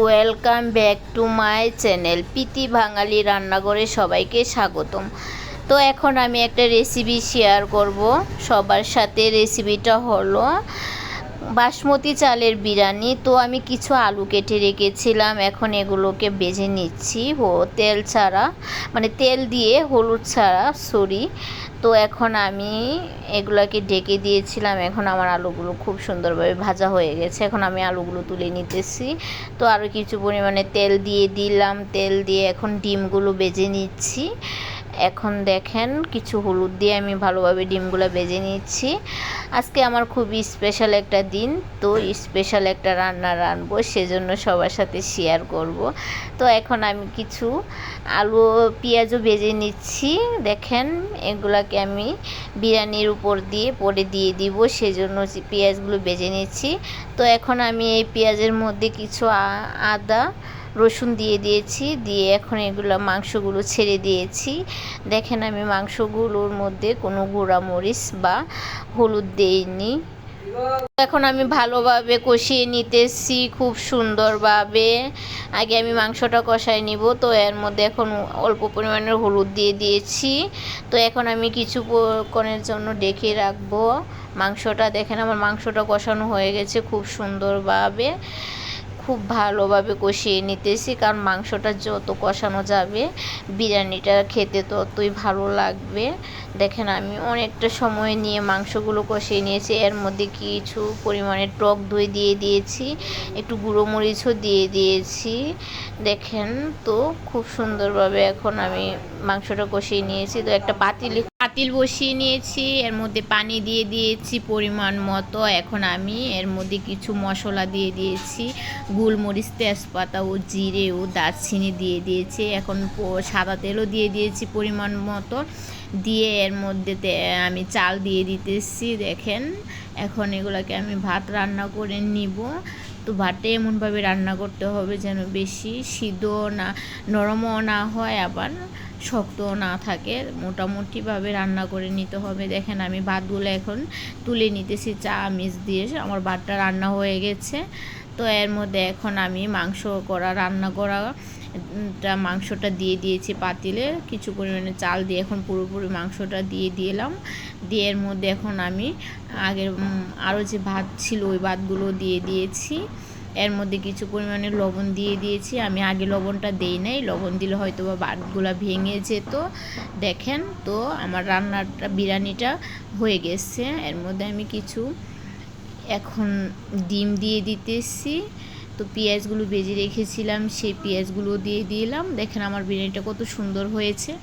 Welcome back to my channel Preeti Bangali রান্নাঘরে সবাইকে স্বাগতম। তো এখন আমি একটা রেসিপি শেয়ার করব। সবার সাথে রেসিপিটা হলো বাসমতি চালের বিরিয়ানি। তো আমি কিছু আলু কেটে রেখেছিলাম। এখন এগুলোকে বেজে নিচ্ছি। ও, তেল ছাড়া মানে তেল দিয়ে হলুদ ছাড়া, সরি। তো এখন আমি এগুলোকে ডেকে দিয়েছিলাম। এখন আমার আলুগুলো খুব সুন্দরভাবে ভাজা হয়ে গেছে। এখন আমি আলুগুলো তুলে নিতেছি। তো আরও কিছু পরিমাণে তেল দিয়ে দিলাম। তেল দিয়ে এখন ডিমগুলো বেজে নিচ্ছি। এখন দেখেন, কিছু হলুদ দিয়ে আমি ভালোভাবে ডিমগুলো বেজে নিচ্ছি। আজকে আমার খুবই স্পেশাল একটা দিন, তো স্পেশাল একটা রান্না রানবো সেজন্য সবার সাথে শেয়ার করব। তো এখন আমি কিছু আলু পেঁয়াজও বেজে নিচ্ছি, দেখেন এগুলাকে আমি বিরিয়ানির উপর দিয়ে পরে দিয়ে দিব, সেজন্য পেঁয়াজগুলো বেজে নিচ্ছি। তো এখন আমি এই পেঁয়াজের মধ্যে কিছু আদা রসুন দিয়ে দিয়েছি, দিয়ে এখন এগুলো মাংসগুলো ছেড়ে দিয়েছি। দেখেন আমি মাংসগুলোর মধ্যে কোনো গুঁড়া মরিচ বা হলুদ দেইনি। এখন আমি ভালোভাবে কষিয়ে নিতেছি খুব সুন্দরভাবে। আগে আমি মাংসটা কষাই নিব, তো এর মধ্যে এখন অল্প পরিমাণের হলুদ দিয়ে দিয়েছি। তো এখন আমি কিছু কোণের জন্য ডেকে রাখব। মাংসটা দেখেন আমার মাংসটা কষানো হয়ে গেছে খুব সুন্দরভাবে। খুব ভালোভাবে কষিয়ে নিতেছি, কারণ মাংসটা যত কষানো যাবে, বিরিয়ানিটা খেতে ততই ভালো লাগবে। দেখেন, আমি অনেকটা সময় নিয়ে মাংসগুলো কষিয়ে নিয়েছি। এর মধ্যে কিছু পরিমাণে টক দই দিয়ে দিয়েছি, একটু গুঁড়ো মরিচও দিয়ে দিয়েছি। দেখেন তো, খুব সুন্দরভাবে এখন আমি মাংসটা কষিয়ে নিয়েছি। তো একটা পাতিল পাতিল বসিয়ে নিয়েছি, এর মধ্যে পানি দিয়ে দিয়েছি পরিমাণ মতো। এখন আমি এর মধ্যে কিছু মশলা দিয়ে দিয়েছি, গোলমরিচ, তেজপাতা ও জিরে ও দারচিনি দিয়ে দিয়েছি। এখন সাদা তেলও দিয়ে দিয়েছি পরিমাণ মতো। দিয়ে এর মধ্যে আমি চাল দিয়ে দিতেছি, দেখেন। এখন এগুলোকে আমি ভাত রান্না করে নিব। তো ভাতটা এমনভাবে রান্না করতে হবে যেন বেশি সিদ্ধ না, নরমও না হয়, আবার শক্তও না থাকে। মোটামুটিভাবে রান্না করে নিতে হবে। দেখেন আমি ভাতগুলো এখন তুলে নিতেছি চা মিস দিয়ে। আমার ভাতটা রান্না হয়ে গেছে। তো এর মধ্যে এখন আমি মাংস করা, রান্না করা মাংসটা দিয়ে দিয়েছি পাতিলে। কিছু পরিমাণে চাল দিয়ে এখন পুরোপুরি মাংসটা দিয়ে দিলাম। দিয়ে এর মধ্যে এখন আমি আগের আরও যে ভাত ছিল ওই ভাতগুলো দিয়ে দিয়েছি। এর মধ্যে কিছু পরিমাণে লবণ দিয়ে দিয়েছি। আমি আগে লবণটা দেই নাই। লবণ দিলে হয়তো বা ভাতগুলো ভেঙে যেত। দেখেন তো আমার রান্নাটা, বিরিয়ানিটা হয়ে গেছে। এর মধ্যে আমি কিছু এখন ডিম দিয়ে দিতেছি। তো পেঁয়াজগুলো বেজে রেখেছিলাম, সেই পেঁয়াজগুলো দিয়ে দিলাম। দেখেন আমার বিরিয়ানিটা কত সুন্দর হয়েছে।